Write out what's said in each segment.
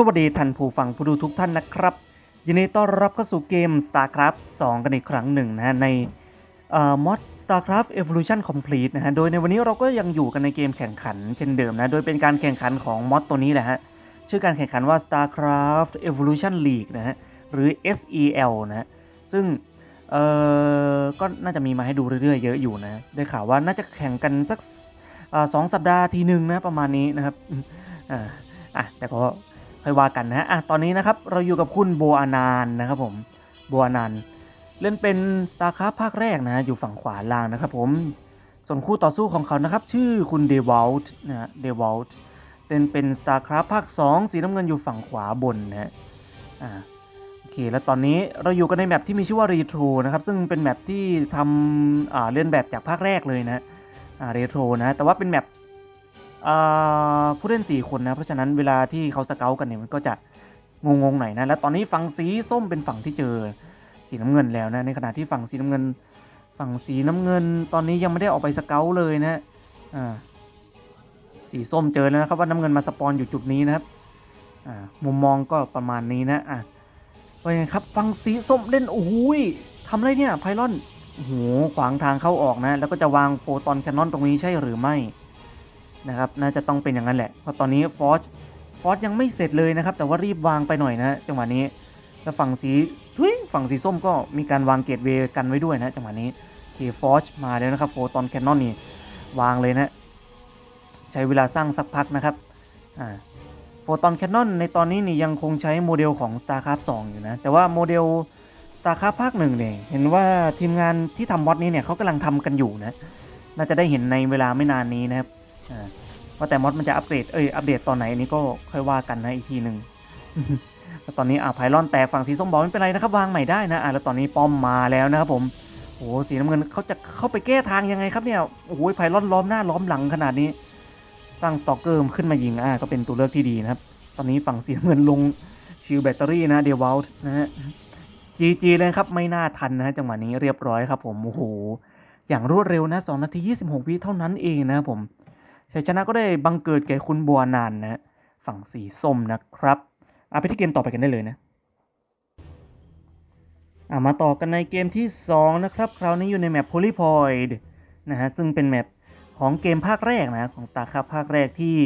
สวัสดีท่านผู้ฟังผู้ดูทุกท่านนะครับ ยินดีต้อนรับเข้าสู่เกม StarCraft 2 กันอีกครั้งหนึ่งนะฮะในมอด StarCraft Evolution Complete นะฮะโดยในวันนี้เราก็ยังอยู่กันในเกมแข่งขันเช่นเดิมนะโดยเป็นการแข่งขันของมอดตัวนี้แหละฮะชื่อการแข่งขันว่า StarCraft Evolution League นะฮะหรือ SEL นะฮะซึ่งเอ่อก็น่าจะมีมาให้ดูเรื่อยๆเยอะอยู่นะได้ข่าวว่าน่าจะแข่งกันสักสองสัปดาห์ทีหนึ่งนะประมาณนี้นะครับอ่าอะแต่ก็ ค่อยว่ากันนะฮะอะตอนนี้นะครับเราอยู่กับคุณโบอานานนะครับผมโบอานานเล่นเป็น StarCraft ภาคแรกนะอยู่ฝั่งขวาล่างนะครับผมส่วนคู่ต่อสู้ของเขานะครับ ชื่อคุณเดว l ลต์นะฮะเดว l ลต์เป็นเป็น StarCraft ภาค 2 สีน้ำเงินอยู่ฝั่งขวาบนนะฮะอ่าโอเคแล้วตอนนี้เราอยู่กันในแมปที่มีชื่อว่า Retro นะครับซึ่งเป็นแมปที่ทำอ่าเลียนแบบจากภาคแรกเลยนะอ่า Retro นะแต่ว่าเป็นแมป ผู้เล่น 4 คนนะ เพราะฉะนั้นเวลาที่เขาสเกลกันเนี่ยมันก็จะงงๆหน่อยนะ แล้วตอนนี้ฝั่งสีส้มเป็นฝั่งที่เจอสีน้ำเงินแล้วนะ ในขณะที่ฝั่งสีน้ำเงิน ฝั่งสีน้ำเงิน ตอนนี้ยังไม่ได้ออกไปสเกลเลยนะอ่าสีส้มเจอแล้วนะครับว่าน้ำเงินมาสปอนอยู่จุดนี้นะครับอ่ามุมมองก็ประมาณนี้นะอะว่าไงครับฟังสีส้มเล่นโอ้โหยทำอะไรเนี่ยไพลอนโอ้โหขวางทางเข้าออกนะ แล้วก็จะวางโฟตอนแคนนอนตรงนี้ใช่หรือไม่ นะครับ น่าจะต้องเป็นอย่างนั้นแหละ เพราะตอนนี้ฟอสฟอสยังไม่เสร็จเลยนะครับ แต่ว่ารีบวางไปหน่อยนะจังหวะนี้แล้วฝั่งสีทุยฝั่งสีส้มก็มีการวางเกตเวย์กันไว้ด้วยนะจังหวะนี้เคฟอสมาแล้วนะครับโฟตอนแคนนอนนี่วางเลยนะใช้เวลาสร้างสักพักนะครับอ่าโฟตอนแคนนอนในตอนนี้นี่ยังคงใช้โมเดลของ StarCraft 2 อยู่นะ แต่ว่าโมเดล StarCraft ภาคหนึ่งเนี่ยเห็นว่าทีมงานที่ทำมอดนี้เนี่ยเขากำลังทำกันอยู่นะ น่าจะได้เห็นในเวลาไม่นานนี้นะครับ ว่าแต่มอดมันจะอัปเกรดเอ้ยอัปเดตตอนไหนอันนี้ก็ค่อยว่ากันนะอีกทีหนึ่งแล้วตอนนี้อ่าไพลอนแตกฝั่งสีส้มบอกไม่เป็นไรนะครับวางใหม่ได้นะอ่าแล้วตอนนี้ป้อมมาแล้วนะครับผมโอ้โหสีน้ำเงินเขาจะเข้าไปแก้ทางยังไงครับเนี่ยโอ้โหไพลอนล้อมหน้าล้อมหลังขนาดนี้ สร้างสตอกเกอร์ขึ้นมายิงอ่าก็เป็นตัวเลือกที่ดีนะครับ ตอนนี้ฝั่งสีน้ำเงินลงชิลแบตเตอรี่นะเดว l ลนะฮะจีจีเลยครับไม่น่าทันนะจังหวะนี้เรียบร้อยครับผมโอ้โหอย่างรวดเร็วนะ2นาที26วิเท่านั้นเองนะครับผม ชัยชนะก็ได้บังเกิดแก่คุณบัวนานนะฝั่งสีส้มนะครับเอาไปที่เกมต่อไปกันได้เลยนะอามาต่อกันในเกมที่ 2 นะครับคราวนี้อยู่ในแมป Polypoid นะฮะซึ่งเป็นแมปของเกมภาคแรกนะของ StarCraft ภาคแรกที่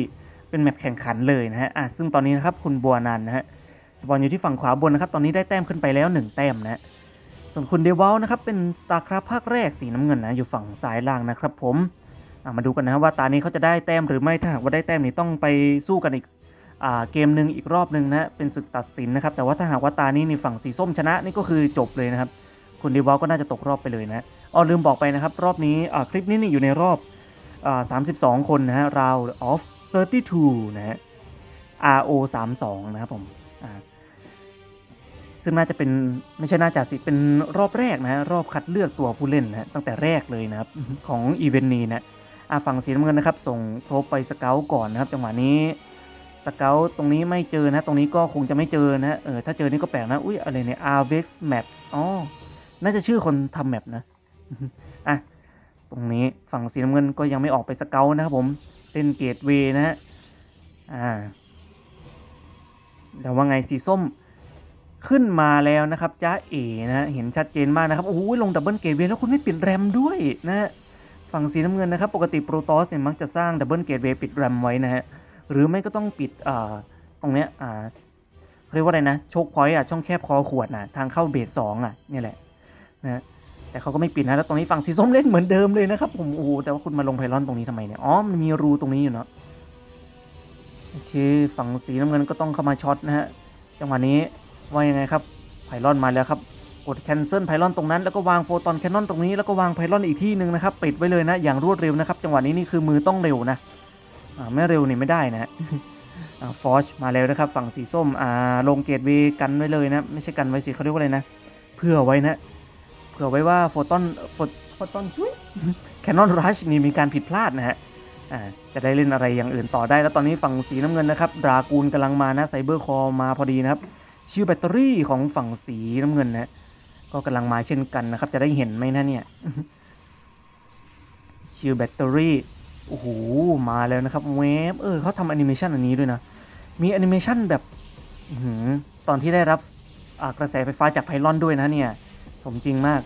เป็นแมปแข่งขันเลยนะฮะอะซึ่งตอนนี้นะครับคุณบัวนันนะฮะสปอนอยู่ที่ฝั่งขวาบนนะครับ ตอนนี้ได้แต้มขึ้นไปแล้ว 1 แต้มนะฮะส่วนคุณเดว l ลนะครับเป็น StarCraft ภาคแรกสีน้ำเงินนะอยู่ฝั่งซ้ายล่างนะครับผม มาดูกันนะครับว่าตานี้เขาจะได้แต้มหรือไม่ถ้าหากว่าได้แต้มนี้ต้องไปสู้กันอีกอเกมหนึ่งอีกรอบหนึ่งนะเป็นศึกตัดสินนะครับ แต่ว่าถ้าหากว่าตานี้นี่ฝั่งสีส้มชนะนี่ก็คือจบเลยนะครับ คุณดีวอลก็น่าจะตกรอบไปเลยนะอ๋อลืมบอกไปนะครับ รอบนี้คลิปนี้นี่อยู่ในรอบอ32 คนนะฮะ round of 32 นะฮะ RO 32 นะครับผมซึ่งน่าจะเป็นไม่ใช่น่าจะสิ เป็นรอบแรกนะฮะรอบคัดเลือกตัวผู้เล่นนะฮะตั้งแต่แรกเลยนะครับ ของอีเวนต์นี้นะ อะฝั่งสีน้ำเงินนะครับ ส่งโทรไปสเกลก่อนนะครับ จังหวะนี้สเกลตรงนี้ไม่เจอนะ ตรงนี้ก็คงจะไม่เจอนะเออถ้าเจอนี่ก็แปลกนะ อุ้ยอะไรเนี่ย Arvex Maps อ๋อน่าจะชื่อคนทำแมปนะอะตรงนี้ฝั่งสีน้ำเงินก็ยังไม่ออกไปสเกลนะครับผมเป็นเกตเวนะฮะอ่าแต่ว่าไงสีส้มขึ้นมาแล้วนะครับจ้าเอ๋นะเห็นชัดเจนมากนะครับ โอ้โหลงดับเบิลเกตเวแล้วคุณไม่ปิดแรมด้วยนะฮะ ฝั่งสีน้ำเงินนะครับ ปกติโปรตอสเนี่ยมักจะสร้างดับเบิลเกตเวย์ปิดแรมไว้นะฮะ หรือไม่ก็ต้องปิดอ่าตรงเนี้ยอ่าเรียกว่าอะไรนะ โชคพอยต์อะช่องแคบคอขวดนะทางเข้าเบสสองอะนี่แหละนะแต่เขาก็ไม่ปิดนะ แล้วตรงนี้ฝั่งสีส้มเล่นเหมือนเดิมเลยนะครับผมโอ้โหแต่ว่าคุณมาลงไพลอนตรงนี้ทำไมเนี่ยอ๋อมันมีรูตรงนี้อยู่เนาะโอเค ฝั่งสีน้ำเงินก็ต้องเข้ามาช็อตนะฮะจังหวะนี้ว่ายังไงครับไพลอนมาแล้วครับ กด cancel ไพลอนตรงนั้นแล้วก็วางโฟตอนแคนนอนตรงนี้แล้วก็วางไพลอนอีกที่หนึ่งนะครับปิดไว้เลยนะ อย่างรวดเร็วนะครับ จังหวะนี้นี่คือมือต้องเร็วนะไม่เร็วนี่ไม่ได้นะอ่าฟอชมาแล้วนะครับ ฝั่งสีส้มอ่าลงเกตเวกันไว้เลยนะ ไม่ใช่กันไว้สิเขาเรียกว่าอะไรนะเพื่อไว้นะเผื่อไว้ว่าโฟตอนโฟตอนช่วยแคนนอนรัชนี่มีการผิดพลาดนะฮะอ่าจะได้เล่นอะไรอย่างอื่นต่อได้ แล้วตอนนี้ฝั่งสีน้ำเงินนะครับดรากูลกำลังมานะไซเบอร์คอมาพอดีนะครับชิวแบตเตอรี่ของฝั่งสีน้ำเงินนะ ก็กำลังมาเช่นกันนะครับ จะได้เห็นไหมนะเนี่ยชิลแบตเตอรี่โอ้โหมาแล้วนะครับเวฟเออเขาทำแอนิเมชันอันนี้ด้วยนะ มีแอนิเมชันแบบอตอนที่ได้รับกระแสไฟฟ้าจากไพลอนด้วยนะเนี่ย สมจริงมาก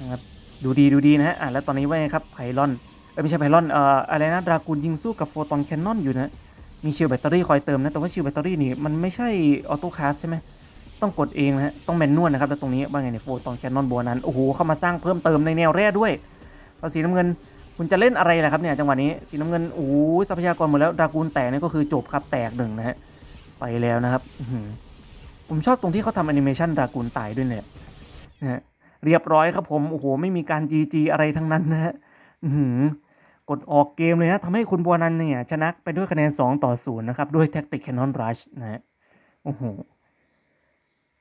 นะครับดูดีดูดีนะฮะอะแล้วตอนนี้ว่าไงครับไพลอนเอ้ยไม่ใช่ไพลอนเอ่ออะไรนะดรากูลยิงสู้กับโฟตอนแคนนอนอยู่นะมีชิลแบตเตอรี่คอยเติมนะ แต่ว่าชิลแบตเตอรี่นี่มันไม่ใช่ออโต้คาสใช่ไหม ต้องกดเองนะฮะต้องแมนนวลนะครับแล้วตรงนี้ว่าไงเนี่ยโฟตอนแคนนอนบัวนั้นโอ้โหเข้ามาสร้างเพิ่มเติมในแนวแร่ด้วยเอาสีน้ำเงินคุณจะเล่นอะไรล่ะครับเนี่ยจังหวะนี้สีน้ำเงินโอ้โหทรัพยากรหมดแล้วดากูลแตกนี่ก็คือจบครับแตกหนึ่งนะฮะไปแล้วนะครับอื้อหือผมชอบตรงที่เขาทำแอนิเมชันดากูลตายด้วยเนี่ยนะฮะเรียบร้อยครับผมโอ้โหไม่มีการ GG อะไรทั้งนั้นนะฮะอื้อหือกดออกเกมเลยนะทำให้คุณบัวนันเนี่ยชนะไปด้วยคะแนน 2 ต่อ 0 นะครับ ด้วยแท็กติกแคนนอนรัชนะฮะโอ้โห